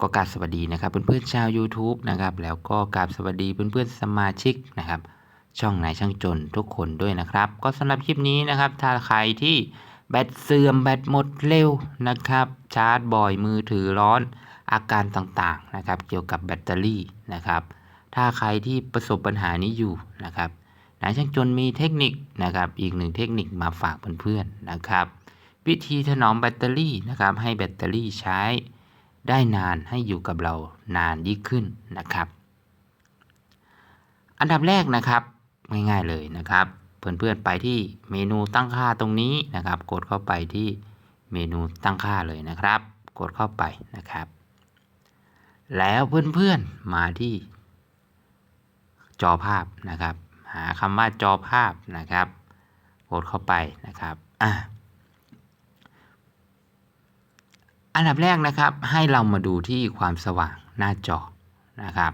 ก็กราบสวัสดีนะครับเพื่อนๆชาว YouTube นะครับแล้วก็กราบสวัสดีเพื่อนๆสมาชิกนะครับช่องนายช่างจนทุกคนด้วยนะครับ ก็สำหรับคลิปนี้นะครับ ถ้าใครที่แบตเสื่อมแบตหมดเร็วนะครับ ชาร์จบ่อยมือถือร้อนอาการต่างๆนะครับ เกี่ยวกับแบตเตอรี่นะครับ ถ้าใครที่ประสบปัญหานี้อยู่นะครับนายช่างจนมีเทคนิคนะครับ อีกหนึ่งเทคนิคมาฝากเพื่อนๆนะครับ วิธีถนอมแบตเตอรี่นะครับ ให้แบตเตอรี่ใช้ ได้นานให้อยู่กับเรานานยิ่งขึ้นนะครับ อันดับแรกนะครับง่ายๆเลยนะครับ เพื่อนๆไปที่เมนูตั้งค่าตรงนี้นะครับ กดเข้าไปที่เมนูตั้งค่าเลยนะครับ กดเข้าไปนะครับ แล้วเพื่อนๆมาที่ จอภาพนะครับ หาคำว่าจอภาพนะครับ กดเข้าไปนะครับอะ อันดับแรกนะครับ ให้เรามาดูที่ความสว่างหน้าจอนะครับ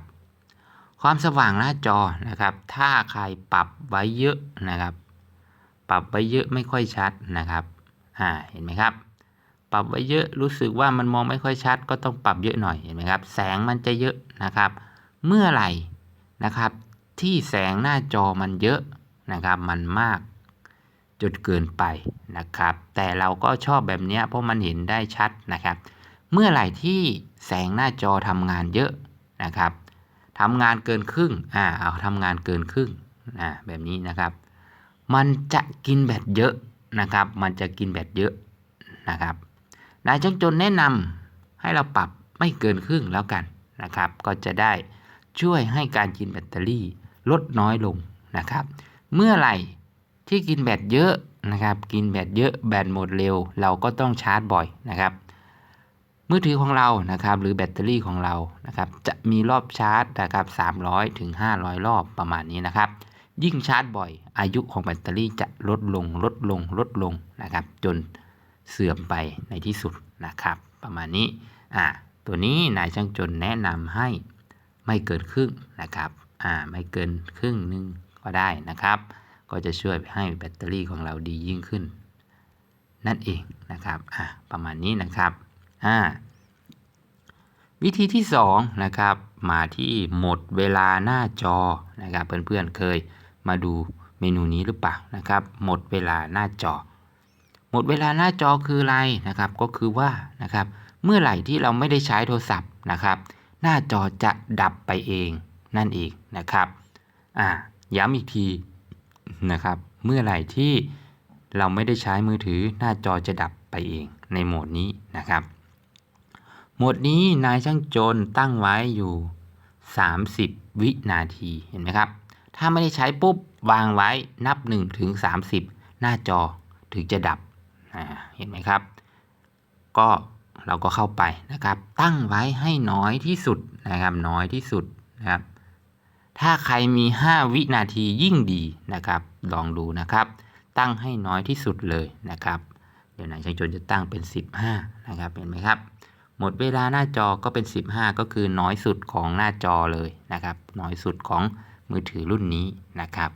ความสว่างหน้าจอนะครับ ถ้าใครปรับไว้เยอะนะครับ ปรับไว้เยอะไม่ค่อยชัดนะครับอ่าเห็นไหมครับ ปรับไว้เยอะรู้สึกว่ามันมองไม่ค่อยชัด ก็ต้องปรับเยอะหน่อยเห็นไหมครับ แสงมันจะเยอะนะครับ เมื่อไหร่นะครับ ที่แสงหน้าจอมันเยอะนะครับ มันมาก จนเกินไปนะครับ แต่เราก็ชอบแบบนี้เพราะมันเห็นได้ชัดนะครับ เมื่อไหร่ที่แสงหน้าจอทำงานเยอะนะครับทำงานเกินครึ่งอ่าเอาทำงานเกินครึ่งอ่าแบบนี้นะครับ มันจะกินแบตเยอะนะครับ มันจะกินแบตเยอะนะครับนายช่างจนแนะนำให้เราปรับไม่เกินครึ่งแล้วกันนะครับ ก็จะได้ช่วยให้การกินแบตเตอรี่ลดน้อยลงนะครับ เมื่อไหร่ ที่กินแบตเยอะนะครับกินแบตเยอะแบตหมดเร็ว เราก็ต้องชาร์จบ่อยนะครับ มือถือของเรานะครับหรือแบตเตอรี่ของเรานะครับจะมีรอบชาร์จนะครับ300ถึง500 รอบประมาณนี้นะครับ ยิ่งชาร์จบ่อย อายุของแบตเตอรี่จะลดลงลดลงลดลงนะครับ จนเสื่อมไปในที่สุดนะครับ ประมาณนี้อ่าตัวนี้นายช่างจนแนะนำให้ไม่เกินครึ่งนะครับอ่าไม่เกินครึ่งหนึงก็ได้นะครับ ก็จะช่วยให้แบตเตอรี่ของเราดียิ่งขึ้น นั่นเองนะครับอ่าประมาณนี้นะครับอ่าวิธีที่2นะครับมาที่หมดเวลาหน้าจอนะครับเพื่อนๆเคยมาดูเมนูนี้หรือเปล่านะครับ หมดเวลาหน้าจอ หมดเวลาหน้าจอคืออะไรนะครับ ก็คือว่านะครับเมื่อไหร่ที่เราไม่ได้ใช้โทรศัพท์นะครับ หน้าจอจะดับไปเองนั่นเองนะครับอ่าย้ำอีกที นะครับ เมื่อไหร่ที่เราไม่ได้ใช้มือถือหน้าจอจะดับไปเองในโหมดนี้นะครับ โหมดนี้นายช่างโจรตั้งไว้อยู่ 30 วินาทีเห็นไหมครับ ถ้าไม่ได้ใช้ปุ๊บวางไว้นับ1ถึง30 หน้าจอถึงจะดับเห็นไหมครับ ก็เราก็เข้าไปนะครับ ตั้งไว้ให้น้อยที่สุดนะครับน้อยที่สุดนะครับ ถ้าใครมี 5 วินาทียิ่งดีนะครับ ลองดูนะครับ ตั้งให้น้อยที่สุดเลยนะครับ เดี๋ยวนายช่างจนจะตั้งเป็น 15 นะครับ เห็นไหมครับ หมดเวลาหน้าจอก็เป็น 15 ก็คือน้อยสุดของหน้าจอเลยนะครับ น้อยสุดของมือถือรุ่นนี้นะครับ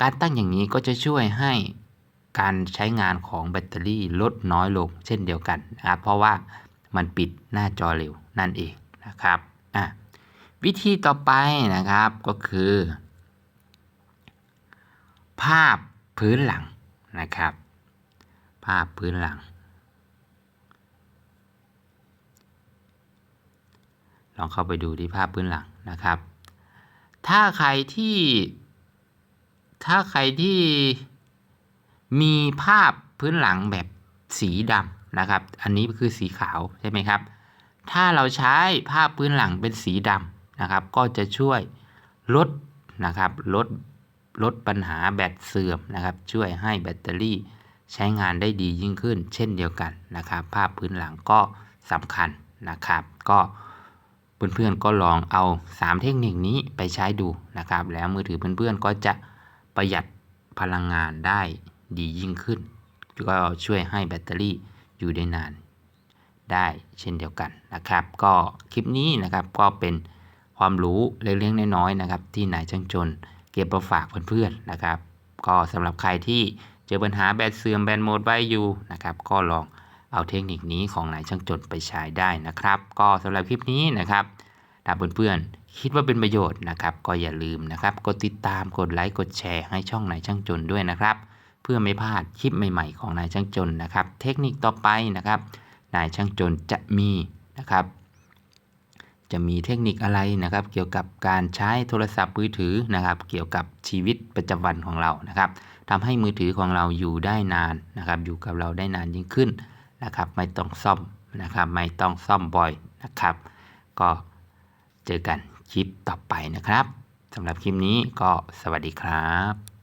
การตั้งอย่างนี้ก็จะช่วยให้การใช้งานของแบตเตอรี่ลดน้อยลงเช่นเดียวกันนะครับ เพราะว่ามันปิดหน้าจอเร็วนั่นเองนะครับ อะ วิธีต่อไปนะครับก็คือ ภาพพื้นหลังนะครับ ภาพพื้นหลัง ลองเข้าไปดูที่ภาพพื้นหลังนะครับ ถ้าใครที่ ถ้าใครที่มีภาพพื้นหลังแบบสีดำนะครับ อันนี้คือสีขาวใช่ไหมครับ ถ้าเราใช้ภาพพื้นหลังเป็นสีดำ นะครับก็จะช่วยลดนะครับลดลดปัญหาแบตเสื่อมนะครับ ช่วยให้แบตเตอรี่ใช้งานได้ดียิ่งขึ้น เช่นเดียวกันนะครับ ภาพพื้นหลังก็สำคัญนะครับ ก็เพื่อนๆก็ลองเอา 3 เทคนิคนี้ไปใช้ดูนะครับ แล้วมือถือเพื่อนๆก็จะประหยัดพลังงานได้ดียิ่งขึ้น ก็ช่วยให้แบตเตอรี่อยู่ได้นานได้เช่นเดียวกันนะครับ ก็คลิปนี้นะครับก็เป็น ความรู้เล็กๆน้อยๆนะครับ ที่นายช่างจน เก็บมาฝากเพื่อนๆนะครับ ก็สำหรับใครที่เจอปัญหาแบตเสื่อมแบตหมดไว้อยู่นะครับ ก็ลองเอาเทคนิคนี้ของนายช่างจนไปใช้ได้นะครับ ก็สำหรับคลิปนี้นะครับถ้าเพื่อนๆคิดว่าเป็นประโยชน์นะครับ ก็อย่าลืมนะครับ กดติดตามกดไลค์กดแชร์ให้ช่องนายช่างจนด้วยนะครับ เพื่อไม่พลาดคลิปใหม่ๆของนายช่างจนนะครับ เทคนิคต่อไปนะครับ นายช่างจนจะมีนะครับ จะมีเทคนิคอะไรนะครับ เกี่ยวกับการใช้โทรศัพท์มือถือนะครับ เกี่ยวกับชีวิตประจำวันของเรานะครับทำให้มือถือของเราอยู่ได้นานนะครับ อยู่กับเราได้นานยิ่งขึ้นนะครับ ไม่ต้องซ่อมนะครับ ไม่ต้องซ่อมบ่อยนะครับ ก็เจอกันคลิปต่อไปนะครับสำหรับคลิปนี้ก็สวัสดีครับ